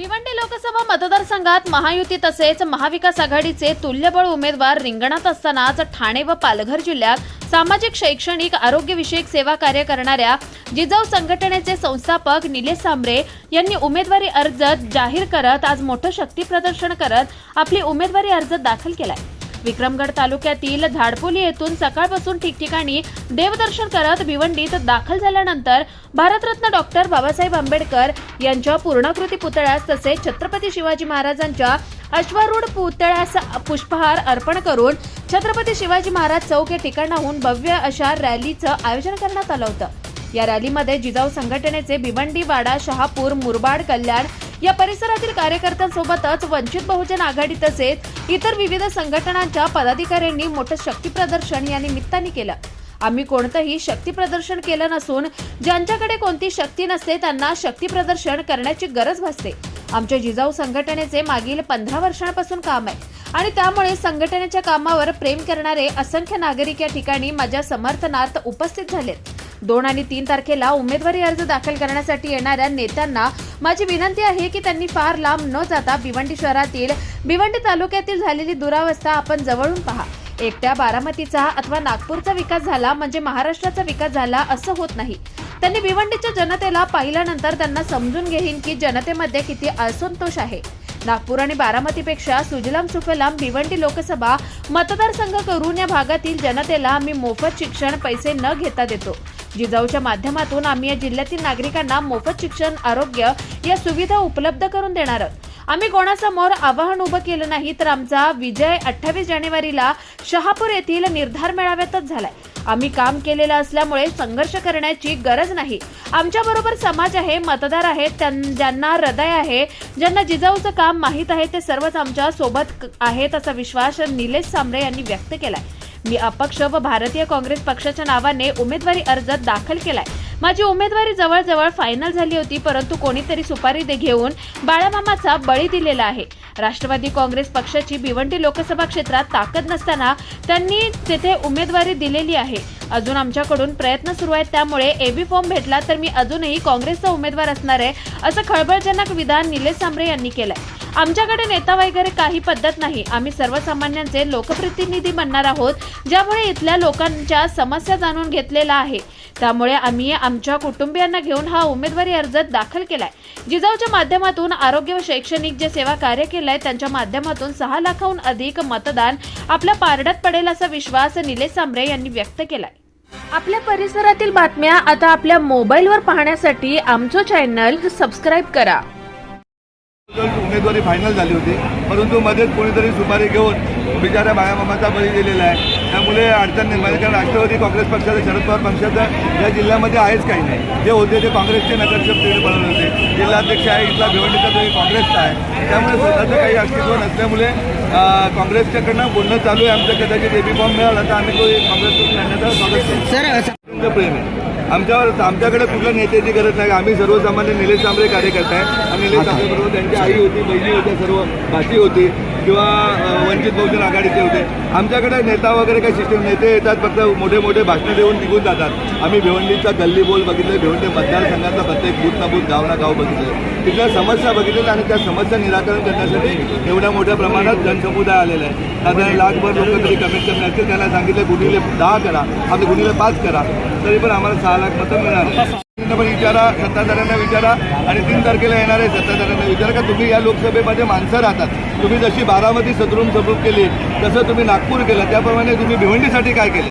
भिवंडी लोकसभा मतदारसंघात महायुती तसेच महाविकास आघाडीचे तुल्यबळ उमेदवार रिंगणात असतानाच ठाणे व पालघर जिल्ह्यात सामाजिक शैक्षणिक आरोग्यविषयक सेवा कार्य करणाऱ्या जिजाऊ संघटनेचे संस्थापक निलेश सांबरे यांनी उमेदवारी अर्ज जाहीर करत आज मोठं शक्ती प्रदर्शन करत आपली उमेदवारी अर्ज दाखल केलाय. विक्रमगड तालुक्यातील झाडपोली येथून सकाळपासून ठिकठिकाणी देवदर्शन करत भिवंडीत दाखल झाल्यानंतर भारतरत्न डॉक्टर बाबासाहेब आंबेडकर यांच्या पूर्णाकृती पुतळ्यास तसेच छत्रपती शिवाजी महाराजांच्या अश्वारूढ पुतळ्यास पुष्पहार अर्पण करून छत्रपती शिवाजी महाराज चौक या ठिकाणाहून भव्य अशा रॅलीचं आयोजन करण्यात आलं होतं. या रॅलीमध्ये जिजाऊ संघटनेचे भिवंडी वाडा शहापूर मुरबाड कल्याण या परिसरातील कार्यकर्त्यांसोबतच वंचित बहुजन आघाडी तसेच इतर विविध संघटनांच्या पदाधिकाऱ्यांनी मोठं शक्तीप्रदर्शन या निमित्ताने केलं. आम्ही कोणतंही शक्ती प्रदर्शन केलं नसून ज्यांच्याकडे कोणती शक्ती नसते त्यांना शक्ती प्रदर्शन करण्याची गरज भासते. आमच्या जिजाऊ संघटनेचे मागील पंधरा वर्षांपासून काम आहे आणि त्यामुळे संघटनेच्या कामावर प्रेम करणारे असंख्य नागरिक या ठिकाणी माझ्या समर्थनार्थ उपस्थित झालेत. दोन आणि तीन तारखेला उमेदवारी अर्ज दाखल करण्यासाठी येणाऱ्या नेत्यांना माझी विनंती आहे की त्यांनी फार लांब न जाता भिवंडी शहरातील भिवंडी तालुक्यातील झालेली दुरावस्था आपण जवळून पहा. एकट्या बारामतीचा अथवा नागपूरचा विकास झाला म्हणजे महाराष्ट्राचा विकास झाला असं होत नाही. त्यांनी भिवंडीच्या जनतेला पाहिल्यानंतर त्यांना समजून घेईन की जनतेमध्ये किती असंतोष आहे. नागपूर आणि बारामतीपेक्षा सुजलाम सुफलाम भिवंडी लोकसभा मतदारसंघ करून या भागातील जनतेला आम्ही मोफत शिक्षण पैसे न घेता देतो. जिजाऊच्या माध्यमातून आम्ही या जिल्ह्यातील नागरिकांना मोफत शिक्षण आरोग्य या सुविधा उपलब्ध करून देणार आहोत. आम्ही कोणासमोर आवाहन उभं केलं नाही तर आमचा विजय अठ्ठावीस जानेवारीला शहापूर येथील निर्धार मेळाव्यातच झालाय. आम्ही काम केलेलं असल्यामुळे संघर्ष करण्याची गरज नाही. आमच्या बरोबर समाज आहे मतदार आहेत त्यां- ज्यांना हृदय आहे ज्यांना जिजाऊचं काम माहीत आहे ते सर्वच आमच्यासोबत आहेत असा विश्वास निलेश सांबरे यांनी व्यक्त केलाय. मी अपक्ष व भारतीय काँग्रेस पक्षाच्या नावाने उमेदवारी अर्ज दाखल केलाय. माझी उमेदवारी जवळजवळ फायनल झाली होती परंतु कोणीतरी सुपारी दे घेऊन बाळामामाचा बळी दिलेला आहे. राष्ट्रवादी काँग्रेस पक्षाची भिवंडी लोकसभा क्षेत्रात ताकद नसताना त्यांनी तेथे उमेदवारी दिलेली आहे. अजून आमच्याकडून प्रयत्न सुरू आहेत त्यामुळे एबी फॉर्म भेटला तर मी अजूनही काँग्रेसचा उमेदवार असणार आहे असं खळबळजनक विधान निलेश सांबरे यांनी केलंय. आमच्याकडे नेता वगैरे काही पद्धत नाही. आम्ही सर्वसामान्यांचे लोकप्रतिनिधी बनणार आहोत ज्यामुळे इथल्या लोकांच्या समस्या जाणून घेतलेला आहे. त्यामुळे आम्ही आमच्या कुटुंबियांना घेऊन हा उमेदवारी अर्ज दाखल केलाय. जिजाऊच्या माध्यमातून आरोग्य व शैक्षणिक जे सेवा कार्य केलंय त्यांच्या माध्यमातून सहा लाखाहून अधिक मतदान आपल्या पारड्यात पडेल असा विश्वास निलेश सांबरे यांनी व्यक्त केलाय. आपल्या परिसरातील बातम्या आता आपल्या मोबाईलवर पाहण्यासाठी आमचं चॅनल सबस्क्राईब करा. उमेदवारी फायनल झाली होती. परंतु मध्येच कोणीतरी सुपारी घेऊन बिचाऱ्या बाळामामाचा बळी दिलेला आहे. त्यामुळे अडचण निर्माण. कारण राष्ट्रवादी काँग्रेस पक्षाचं शरद पवार पक्षाचं या जिल्ह्यामध्ये आहेच काही नाही. जे होते ते काँग्रेसचे नगरसेवक तिकडे बनवले होते. जिल्हाध्यक्ष आहे इथला भिवंडीचा तरी काँग्रेसचा आहे. त्यामुळे स्वतःचं काही अस्तित्व नसल्यामुळे काँग्रेसच्याकडनं बोलणं चालू आहे. आमचं कदाचित एबी फॉर्म मिळाला तर आम्ही तो काँग्रेसकडून लढण्याचा स्वागत प्रेम आहे. आमच्यावर आमच्याकडे कुठल्या नेत्याची गरज नाही. आम्ही सर्वसामान्य निलेश सांबरे कार्यकर्ता आहे. आणि निलेश सांबरेबरोबर त्यांची आई होती बहिणी होत्या सर्व भाची होती किंवा वंचित बहुजन आघाडीचे होते. आमच्याकडे नेता वगैरे काही सिस्टम नेते येतात फक्त मोठे मोठे भाषणं देऊन निघून जातात. आम्ही भिवंडीचा गल्ली बोल बघितले भिवंडी मतदारसंघाचा प्रत्येक बूथ ना बूथ गाव ना गाव बघितलं. तिथल्या समस्या बघितल्या आणि त्या समस्या निराकरण करण्यासाठी एवढ्या मोठ्या प्रमाणात जनसमुदाय आलेला आहे साधारण लाखभर लोक तरी कमेंट कमी असतील त्यांना सांगितलं गुन्हेले दहा करा. आपले गुन्हेले पाच करा. तरी पण आम्हाला सहा लाख मतं मिळणार. पण विचारा सत्ताधाऱ्यांना विचारा आणि तीन तारखेला येणारे सत्ताधाऱ्यांना विचारा का तुम्ही या लोकसभेमध्ये माणसं राहतात. तुम्ही जशी बारामती सदरूम सदरूप केली तसं तुम्ही नागपूर केलं त्याप्रमाणे तुम्ही भिवंडीसाठी काय केलं?